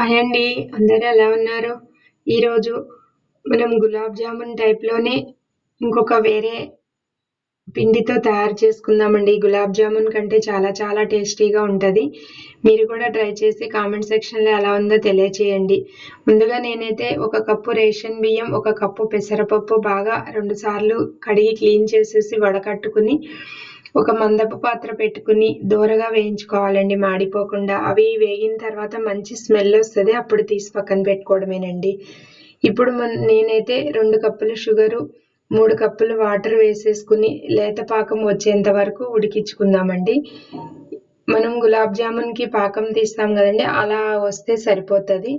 Hi అండి. అందరూ ఎలా ఉన్నారు? ఈరోజు మనం గులాబ్ జామున్ టైప్లోనే ఇంకొక వేరే పిండితో తయారు చేసుకుందామండి. గులాబ్ జామున్ కంటే చాలా చాలా టేస్టీగా ఉంటుంది. మీరు కూడా ట్రై చేసి కామెంట్ సెక్షన్లో ఎలా ఉందో తెలియచేయండి. ముందుగా నేనైతే ఒక కప్పు రేషన్ బియ్యం ఒక కప్పు పెసరపప్పు బాగా రెండుసార్లు కడిగి క్లీన్ చేసేసి వడకట్టుకుని ఒక మందపు పాత్ర పెట్టుకుని దూరగా వేయించుకోవాలండి. మాడిపోకుండా అవి వేగిన తర్వాత మంచి స్మెల్ వస్తుంది అప్పుడు తీసి పక్కన పెట్టుకోవడమేనండి. ఇప్పుడు మన నేనైతే రెండు కప్పులు షుగరు మూడు కప్పులు వాటర్ వేసేసుకుని లేత పాకం వచ్చేంత వరకు ఉడికించుకుందామండి. మనం గులాబ్ జామున్కి పాకం తీస్తాం కదండి అలా వస్తే సరిపోతుంది.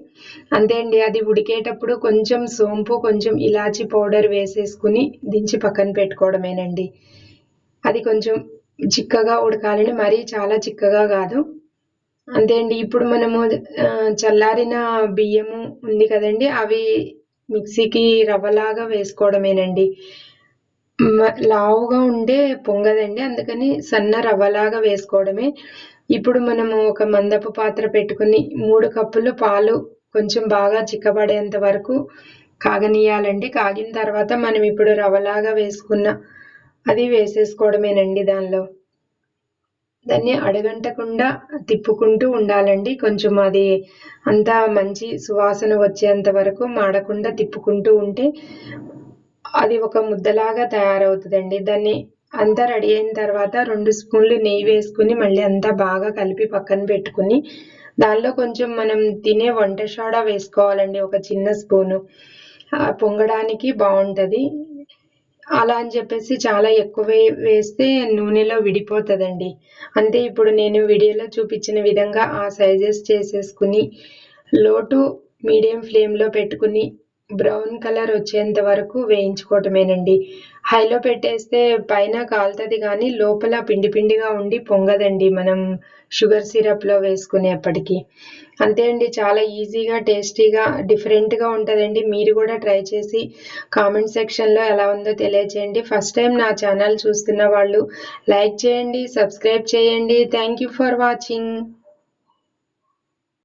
అంతే అండి అది ఉడికేటప్పుడు కొంచెం సోంపు కొంచెం ఇలాచి పౌడర్ వేసేసుకుని దించి పక్కన పెట్టుకోవడమేనండి. అది కొంచెం చిక్కగా ఉడకాలని మరీ చాలా చిక్కగా కాదు. అంతే అండి. ఇప్పుడు మనము చల్లారిన బియ్యము ఉంది కదండి అవి మిక్సీకి రవ్వలాగా వేసుకోవడమేనండి. లావుగా ఉండే పొంగదండి అందుకని సన్న రవ్వలాగా వేసుకోవడమే. ఇప్పుడు మనము ఒక మందపు పాత్ర పెట్టుకుని మూడు కప్పులు పాలు కొంచెం బాగా చిక్కబడేంత వరకు కాగనీయాలండి. కాగిన తర్వాత మనం ఇప్పుడు రవ్వలాగా వేసుకున్న అది వేసేసుకోవడమేనండి దానిలో. దాన్ని అడగంటకుండా తిప్పుకుంటూ ఉండాలండి. కొంచెం అది అంతా మంచి సువాసన వచ్చేంత వరకు మాడకుండా తిప్పుకుంటూ ఉంటే అది ఒక ముద్దలాగా తయారవుతుందండి. దాన్ని అంతా రెడీ అయిన తర్వాత రెండు స్పూన్లు నెయ్యి వేసుకుని మళ్ళీ అంతా బాగా కలిపి పక్కన పెట్టుకుని దానిలో కొంచెం మనం తినే వంట సోడా వేసుకోవాలండి. ఒక చిన్న స్పూను. పొంగడానికి బాగుంటుంది అలా అని చెప్పేసి చాలా ఎక్కువ వేస్తే నూనెలో విడిపోతుందండి. అంతే ఇప్పుడు నేను వీడియోలో చూపించిన విధంగా ఆ సైజెస్ చేసేసుకుని లో టు మీడియం ఫ్లేమ్లో పెట్టుకుని బ్రౌన్ కలర్ వచ్చేంత వరకు వేయించుకోవటమేనండి. హైలో పెట్టేస్తే పైన కాలుతుంది కానీ లోపల పిండి పిండిగా ఉండి పొంగదండి మనం షుగర్ సిరప్లో వేసుకునేప్పటికీ. అంతే అండి చాలా ఈజీగా టేస్టీగా డిఫరెంట్గా ఉంటుందండి. మీరు కూడా ట్రై చేసి కామెంట్ సెక్షన్లో ఎలా ఉందో తెలియచేయండి. ఫస్ట్ టైం నా ఛానల్ చూస్తున్న వాళ్ళు లైక్ చేయండి సబ్స్క్రైబ్ చేయండి. Thank for watching.